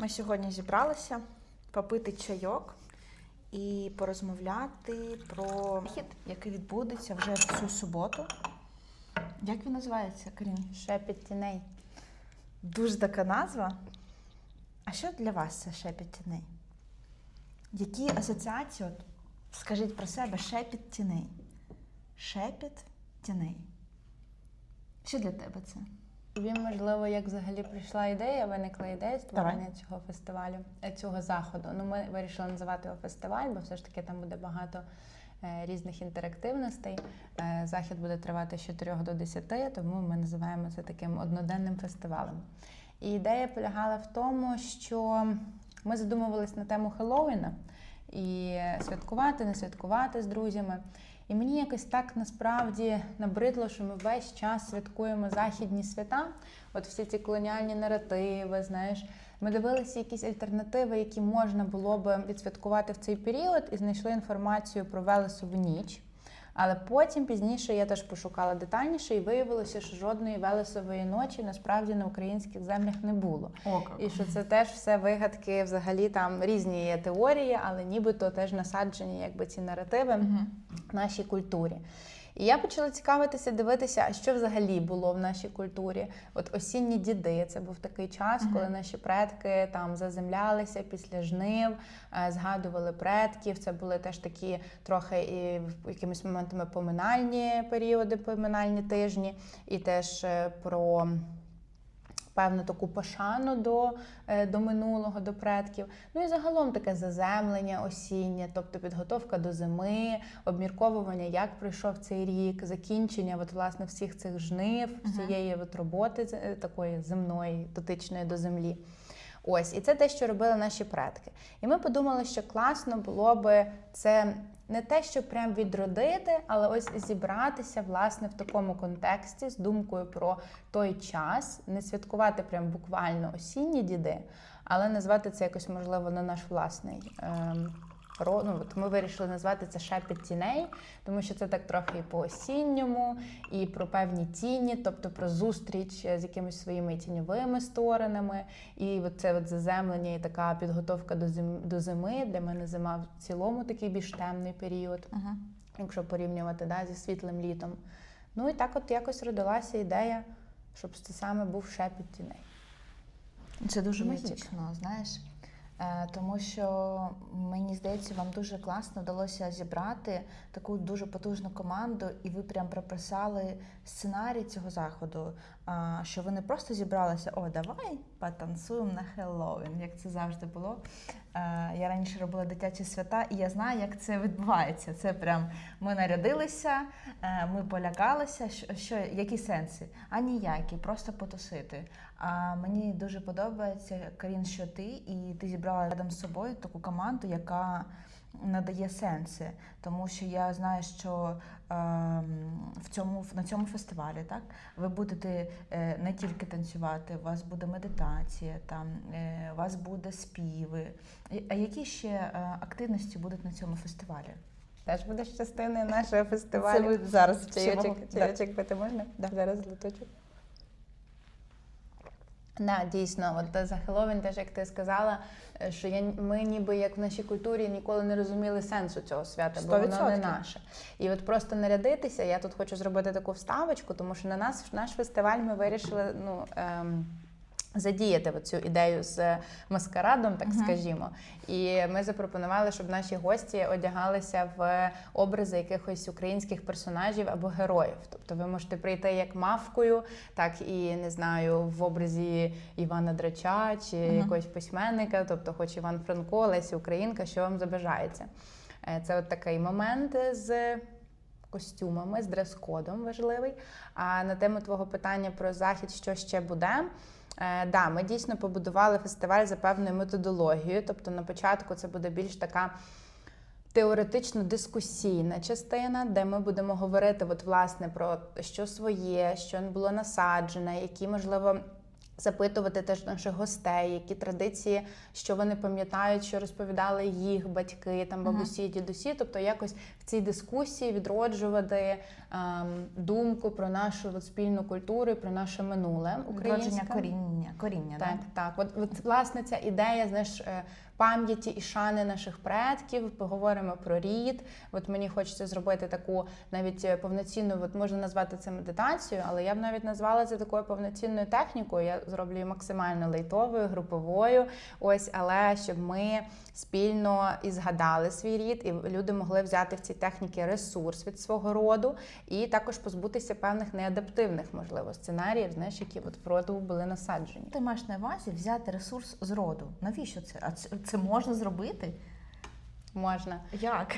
Ми сьогодні зібралися попити чайок і порозмовляти про хід, який відбудеться вже в цю суботу. Як він називається, Карін? Шепіт тіней. Дуже така назва. А що для вас це шепіт тіней? Які асоціації, от, скажіть про себе, шепіт тіней? Шепіт тіней. Що для тебе це? Тобі, можливо, як взагалі прийшла ідея, виникла ідея створення цього фестивалю, е, цього заходу. Ну, ми вирішили називати його фестиваль, бо все ж таки там буде багато е, різних інтерактивностей. Е, Захід буде тривати з 4 до 10, тому ми називаємо це таким одноденним фестивалем. І ідея полягала в тому, що ми задумувалися на тему Хеллоуіна і святкувати, не святкувати з друзями. І мені якось так насправді набридло, що ми весь час святкуємо західні свята. От всі ці колоніальні наративи, знаєш, ми дивилися якісь альтернативи, які можна було би відсвяткувати в цей період, і знайшли інформацію про Велесову ніч. Але потім пізніше я теж пошукала детальніше, і виявилося, що жодної Велесової ночі насправді на українських землях не було. О, І що це теж все вигадки, взагалі там різні є теорії, але нібито теж насаджені якби ці наративи в нашій культурі. І я почала цікавитися, дивитися, а що взагалі було в нашій культурі. От осінні діди, це був такий час, коли наші предки там заземлялися після жнив, е, згадували предків. Це були теж такі трохи і якимись моментами поминальні періоди, поминальні тижні, і теж е, про певну таку пошану до, е, до минулого, до предків. Ну і загалом таке заземлення осіннє, тобто підготовка до зими, обмірковування, як пройшов цей рік, закінчення от, власне всіх цих жнив, всієї от роботи е, такої земної, дотичної до землі. Ось, і це те, що робили наші предки. І ми подумали, що класно було би це не те, щоб прям відродити, але ось зібратися власне в такому контексті з думкою про той час, не святкувати прям буквально осінні діди, але назвати це якось можливо на наш власний. Ем, ну, от ми вирішили назвати це шепіт тіней, тому що це так трохи і по осінньому, і про певні тіні, тобто про зустріч з якимись своїми тіньовими сторонами, і от це от заземлення і така підготовка до зим, до зими. Для мене зима в цілому такий більш темний період, Угу. якщо порівнювати да, зі світлим літом. Ну і так от якось родилася ідея, щоб це саме був шепіт тіней. Це дуже магічно, знаєш. Е, Тому що мені здається, вам дуже класно вдалося зібрати таку дуже потужну команду, і ви прям прописали сценарій цього заходу. Що ви не просто зібралися, о, давай потанцюємо на Хеллоуін, як це завжди було. Е, Я раніше робила дитячі свята, і я знаю, як це відбувається. Це прям ми нарядилися, е, ми полягалися. Що, що які сенси? А ніякі, просто потусити. А мені дуже подобається, Карін, що ти, і ти зібрала рядом з собою таку команду, яка надає сенси. Тому що я знаю, що ем, в цьому на цьому фестивалі так ви будете е, не тільки танцювати, у вас буде медитація, там е, у вас буде співи. А які ще е, активності будуть на цьому фестивалі? Теж будеш частиною нашого фестивалю. Це ви зараз Чайочок, Да. чайочок пити можна? Зараз глоточок. Да, дійсно, от за Хеловін теж як ти сказала, е, що я, ми ніби як в нашій культурі ніколи не розуміли сенсу цього свята, бо воно не наше. І от просто нарядитися, я тут хочу зробити таку вставочку, тому що на нас наш фестиваль ми вирішили ну, ем, задіяти цю ідею з маскарадом, так Мгм. скажімо. І ми запропонували, щоб наші гості одягалися в образи якихось українських персонажів або героїв. Тобто ви можете прийти як мавкою, так і не знаю, в образі Івана Драча чи Мгм. якогось письменника, тобто, хоч Іван Франко, Лесі Українка, що вам забажається. Е, Це от такий момент з костюмами, з дрес-кодом важливий. А на тему твого питання про захід, що ще буде. Е, да, ми дійсно побудували фестиваль за певною методологією. Тобто на початку це буде більш така теоретично-дискусійна частина, де ми будемо говорити от, власне, про що своє, що було насаджене, які, можливо, Запитувати теж наших гостей, які традиції, що вони пам'ятають, що розповідали їх батьки, там бабусі, дідусі. Тобто якось в цій дискусії відроджувати ем, думку про нашу от, спільну культуру, і про наше минуле Відродження коріння, коріння Так, да? так. От, от власне ця ідея, знаєш, е, пам'яті і шани наших предків. Поговоримо про рід. От мені хочеться зробити таку навіть повноцінну, от можна назвати це медитацією, але я б навіть назвала це такою повноцінною технікою. Я зроблю її максимально лейтовою, груповою. Ось, але щоб ми спільно і згадали свій рід, і люди могли взяти в цій техніці ресурс від свого роду, і також позбутися певних неадаптивних, можливо, сценаріїв, знаєш, які от в роду були насаджені. Ти маєш на увазі взяти ресурс з роду. Навіщо це? А це, це можна зробити? Можна. Як?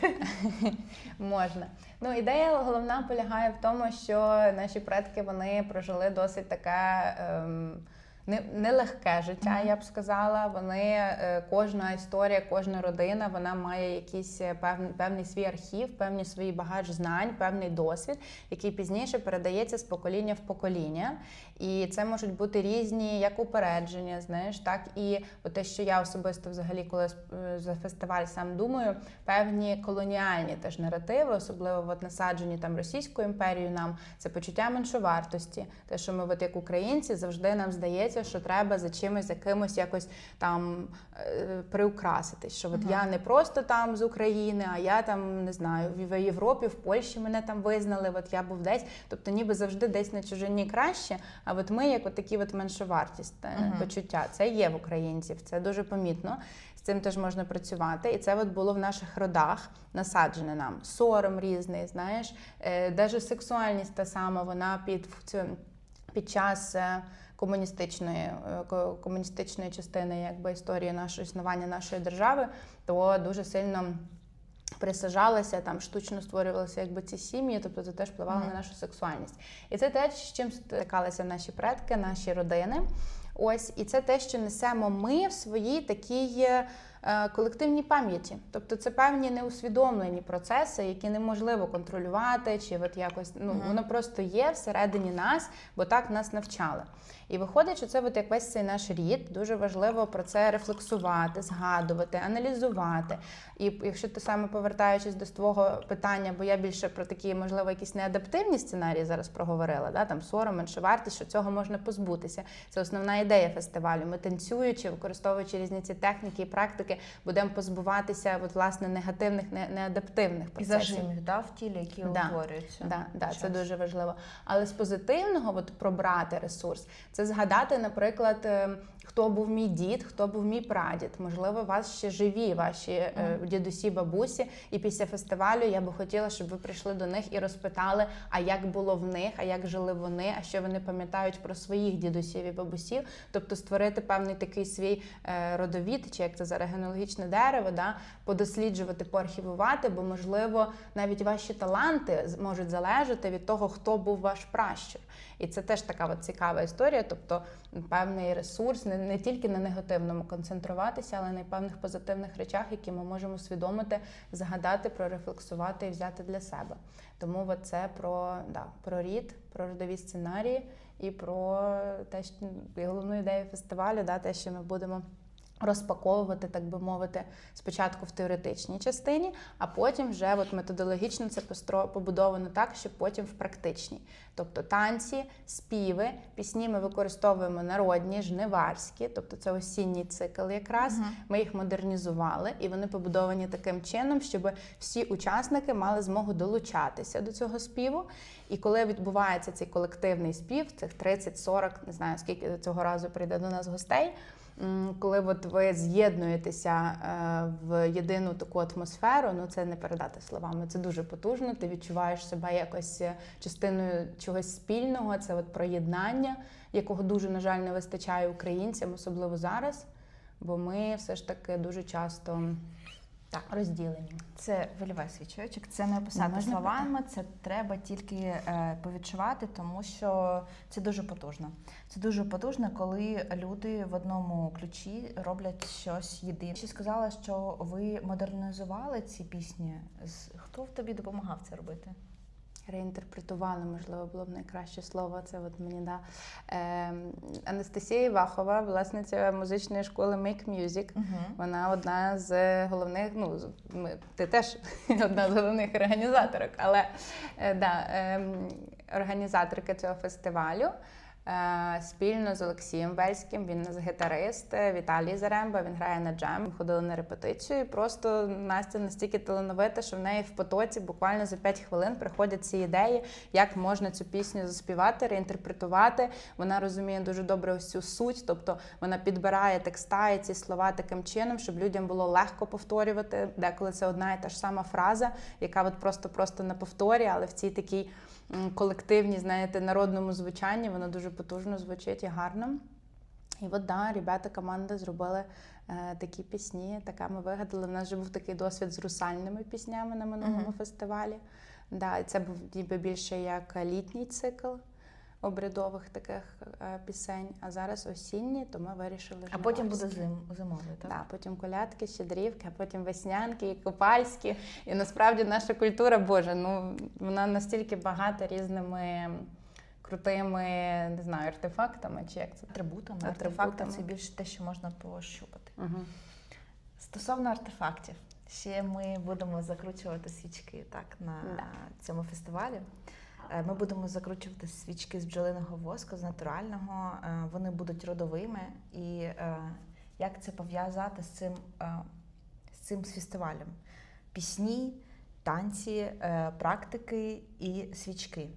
Можна. Ну, ідея головна полягає в тому, що наші предки вони прожили досить таке. Ем, не- Нелегке життя, я б сказала. Вони е, кожна історія, кожна родина вона має якийсь е, певний, певний свій архів, певний свій багаж знань, певний досвід, який пізніше передається з покоління в покоління. І це можуть бути різні як упередження, знаєш, так і те, що я особисто взагалі, коли е, за фестиваль сам думаю, певні колоніальні теж наративи, особливо от насаджені там Російською імперією, нам це почуття меншовартості. Те, що ми, от як українці, завжди нам здається, що треба за чимось, за кимось якось там е, приукраситись. Що от я не просто там з України, а я там не знаю, в Європі, в Польщі мене там визнали. От я був десь, тобто ніби завжди десь на чужині краще. А от ми, як от такі от меншовартість е, Мгм. почуття, це є в українців, це дуже помітно. З цим теж можна працювати, і це от було в наших родах насаджене нам. Сором різний, знаєш, е, даже сексуальність та сама, вона під під час. Комуністичної е, комуністичної частини якби історії нашого існування нашої держави, то дуже сильно присажалися, там штучно створювалися якби ці сім'ї, тобто це теж впливало Мгм. на нашу сексуальність. І це те, з чим стикалися наші предки, наші родини. Ось, і це те, що несемо ми в своїй такій е, колективній пам'яті. Тобто це певні неусвідомлені процеси, які неможливо контролювати, чи от якось ну воно просто є всередині нас, бо так нас навчали. І виходить, що це от як весь цей наш рід. Дуже важливо про це рефлексувати, згадувати, аналізувати. І якщо ти саме повертаючись до твого питання, бо я більше про такі, можливо, якісь неадаптивні сценарії зараз проговорила, да, там сором, меншовартість, що цього можна позбутися. Це основна ідея фестивалю. Ми танцюючи, використовуючи різні ці техніки і практики, будемо позбуватися от, власне негативних, не- неадаптивних І процесів. зажимів да, в тілі, які Да, утворюються. Да, да, це дуже важливо. Але з позитивного, от пробрати ресурс, це згадати, наприклад, е, хто був мій дід, хто був мій прадід. Можливо, у вас ще живі ваші е, дідусі, бабусі. І після фестивалю я би хотіла, щоб ви прийшли до них і розпитали, а як було в них, а як жили вони, а що вони пам'ятають про своїх дідусів і бабусів. Тобто створити певний такий свій е, родовід, чи як це зараз генеалогічне дерево, да, подосліджувати, поархівувати, бо можливо навіть ваші таланти можуть залежати від того, хто був ваш пращур. І це теж така от цікава історія. Тобто певний ресурс не, не тільки на негативному концентруватися, але й на певних позитивних речах, які ми можемо усвідомити, згадати, прорефлексувати і взяти для себе. Тому от це про, да, про рід, про родові сценарії і про те, що головну ідею фестивалю, да, те, що ми будемо. Розпаковувати, так би мовити, спочатку в теоретичній частині, а потім вже от методологічно це побудовано так, щоб потім в практичній. Тобто танці, співи, пісні ми використовуємо народні, жниварські, тобто це осінній цикл якраз. Мгм. Ми їх модернізували, і вони побудовані таким чином, щоб всі учасники мали змогу долучатися до цього співу. І коли відбувається цей колективний спів, цих 30-40, не знаю скільки цього разу прийде до нас гостей. Коли от ви з'єднуєтеся е, в єдину таку атмосферу, ну це не передати словами. Це дуже потужно. Ти відчуваєш себе якось е, частиною чогось спільного. Це от проєднання, якого дуже на жаль не вистачає українцям, особливо зараз. Бо ми все ж таки дуже часто так, розділені. Це вольовий свічочок, це не описати Не словами, словами, це треба тільки е, повідчувати, тому що це дуже потужно. Це дуже потужно, коли люди в одному ключі роблять щось єдине. Ще сказала, що ви модернізували ці пісні. Хто в тобі допомагав це робити? Реінтерпретували, можливо, було б найкраще слово. Це от мені да. Е, Анастасія Івахова, власниця музичної школи Make Music. Вона одна з головних, ну ми, ти теж одна з головних організаторок, але е, да, е, організаторка цього фестивалю. Е, Спільно з Олексієм Вельським, він нас гітарист, е, Віталій Заремба, він грає на джем. Ходили на репетицію. І просто Настя настільки талановита, що в неї в потоці буквально за 5 хвилин приходять ці ідеї, як можна цю пісню заспівати, реінтерпретувати. Вона розуміє дуже добре ось суть, тобто вона підбирає текста і ці слова таким чином, щоб людям було легко повторювати. Деколи це одна і та ж сама фраза, яка от просто-просто на повторі, але в цій такій м, колективній, знаєте, народному звучанні воно дуже потужно звучить і гарно. І от да, ребята, команда зробили е, такі пісні. Така ми вигадали. У нас вже був такий досвід з русальними піснями на минулому Мгм. фестивалі. Да, це був ніби більше як літній цикл обрядових таких е, пісень. А зараз осінні, то ми вирішили. А потім буде зим, зимовий, так? Да, потім колядки, щедрівки, а потім веснянки і купальські. І насправді наша культура, Боже, ну вона настільки багата різними крутими, не знаю, артефактами чи як це. Атрибутами, Атрибутами. артефакти це більше те, що можна пощупати. Угу. Стосовно артефактів, ще ми будемо закручувати свічки так, на Да. цьому фестивалі. Е, Ми будемо закручувати свічки з бджолиного воску, з натурального. Е, Вони будуть родовими. І е, як це пов'язати з цим, з цим фестивалем? Пісні, танці, практики і свічки.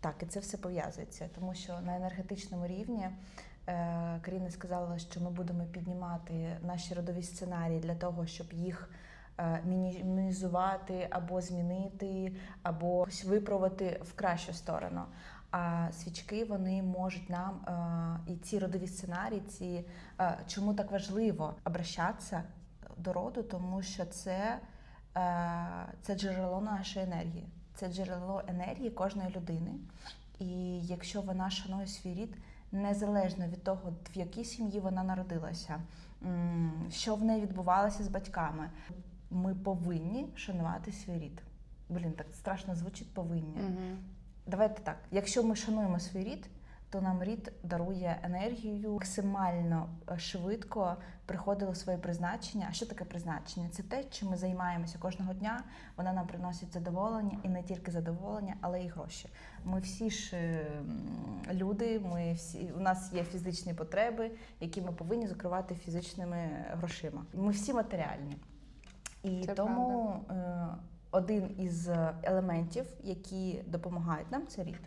Так, і це все пов'язується, тому що на енергетичному рівні Каріна сказала, що ми будемо піднімати наші родові сценарії для того, щоб їх мінімізувати або змінити, або виправити в кращу сторону. А свічки вони можуть нам е, і ці родові сценарії, ці е, чому так важливо обращатися до роду, тому що це, е, це джерело нашої енергії, це джерело енергії кожної людини. І якщо вона шанує свій рід, незалежно від того, в якій сім'ї вона народилася, що в неї відбувалося з батьками, ми повинні шанувати свій рід. Блін, так страшно звучить повинні. Угу. Давайте так. Якщо ми шануємо свій рід, то нам рід дарує енергію максимально е, швидко приходило своє призначення. А що таке призначення? Це те, чим ми займаємося кожного дня. Вона нам приносить задоволення і не тільки задоволення, але й гроші. Ми всі ж е, люди, ми всі у нас є фізичні потреби, які ми повинні закривати фізичними грошима. Ми всі матеріальні. І Це тому е, один із елементів, які допомагають нам, це рід.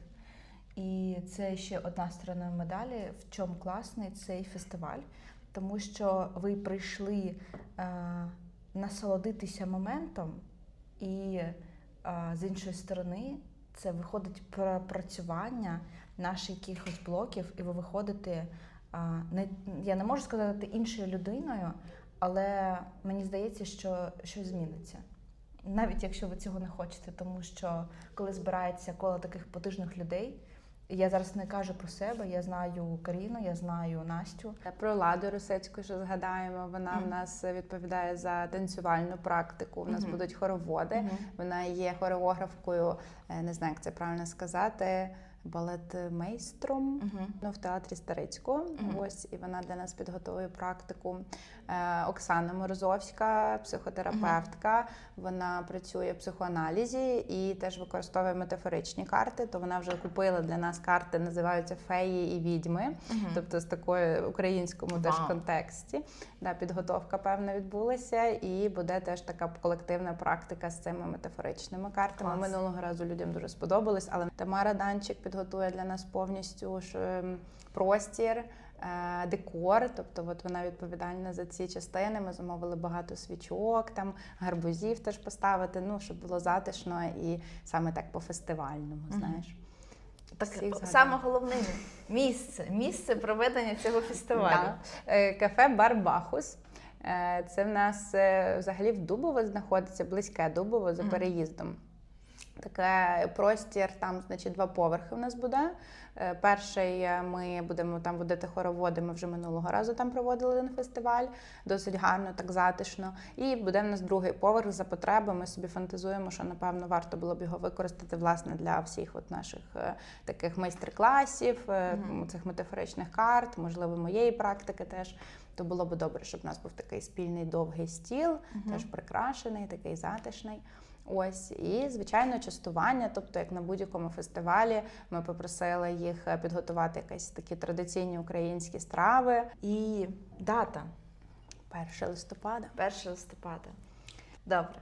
І це ще одна сторона медалі, в чому класний цей фестиваль, тому що ви прийшли е, насолодитися моментом, і е, з іншої сторони це виходить пропрацювання наших якихось блоків, і ви виходите е, не я не можу сказати іншою людиною, але мені здається, що щось зміниться. Навіть якщо ви цього не хочете, тому що коли збирається коло таких потужних людей, я зараз не кажу про себе, я знаю Каріну, я знаю Настю. Про Ладу Русецьку, що згадаємо, вона в нас відповідає за танцювальну практику. У нас Мгм. будуть хороводи. Мгм. Вона є хореографкою, е, не знаю, як це правильно сказати, балетмейстром. Мгм. Ну, в театрі Старицького. Мгм. Ось і вона для нас підготовує практику. Е, Оксана Морозовська, психотерапевтка. Вона працює в психоаналізі і теж використовує метафоричні карти. То вона вже купила для нас карти, називаються феї і відьми. Мгм. Тобто з такою українському теж контексті. Да, підготовка певна відбулася, і буде теж така колективна практика з цими метафоричними картами. Клас. Минулого разу людям дуже сподобалось, але Тамара Данчик підготує для нас повністю ем, простір. е, Декор, тобто от вона відповідальна за ці частини. Ми замовили багато свічок, там гарбузів теж поставити, ну щоб було затишно і саме так по фестивальному, знаєш. Так саме головне місце, місце проведення цього фестивалю. Да. Е, Кафе Бар Бахус. Е, Це в нас взагалі в Дубово знаходиться, близьке Дубово за переїздом. Таке простір, там, значить, два поверхи у нас буде. Е, Перший е, ми будемо там водити хороводи. Ми вже минулого разу там проводили один фестиваль, досить гарно, так затишно. І буде в нас другий поверх за потреби. Ми собі фантазуємо, що напевно варто було б його використати власне для всіх от наших е, таких майстер-класів, е, Мгм. цих метафоричних карт, можливо, моєї практики теж. То було б добре, щоб у нас був такий спільний довгий стіл, Мгм. теж прикрашений, такий затишний. Ось і звичайно частування. Тобто, як на будь-якому фестивалі, ми попросили їх е, підготувати якісь такі традиційні українські страви. І дата 1 листопада. 1 листопада. Добре.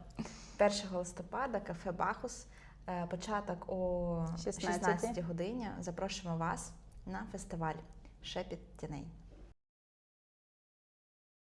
1 листопада кафе Бахус. Е, Початок о 16. 16 годині. Запрошуємо вас на фестиваль Шепіт тіней.